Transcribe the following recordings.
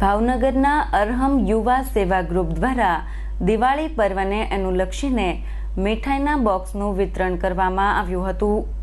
ભાવનગરના અરહમ યુવા સેવા ગ્રુપ દ્વારા દિવાળી પર્વને અનુલક્ષીને મીઠાઈના બોક્સનું વિતરણ કરવામાં આવ્યું હતું.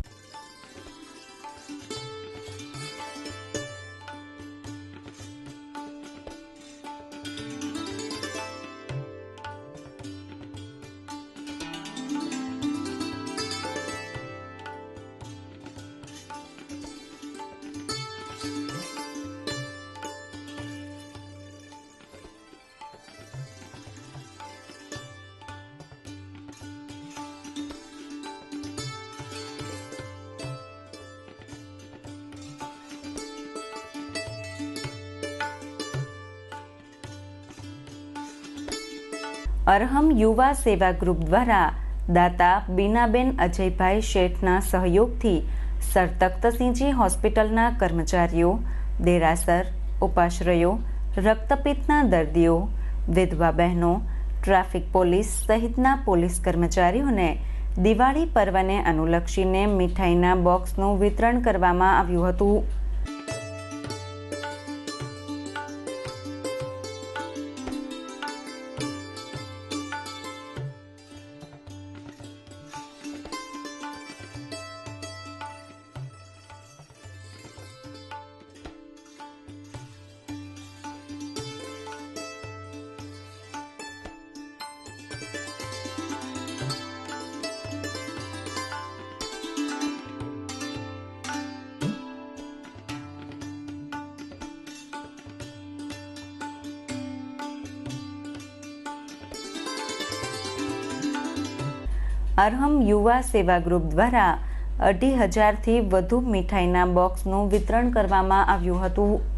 અરહમ યુવા સેવા ગ્રુપ દ્વારા દાતા બીનાબેન અજયભાઈ શેઠના સહયોગથી સર તખ્તસિંહજી હોસ્પિટલના કર્મચારીઓ, દેરાસર, ઉપાશ્રયો રક્તપિત્તના દર્દીઓ, વિધવા બહેનો, ટ્રાફિક પોલીસ સહિતના પોલીસ કર્મચારીઓને દિવાળી પર્વને અનુલક્ષીને મીઠાઈના બોક્સનું વિતરણ કરવામાં આવ્યું હતું. અરહમ યુવા સેવા ગ્રુપ દ્વારા અઢી હજારથી વધુ મીઠાઈના બોક્સનું વિતરણ કરવામાં આવ્યું હતું.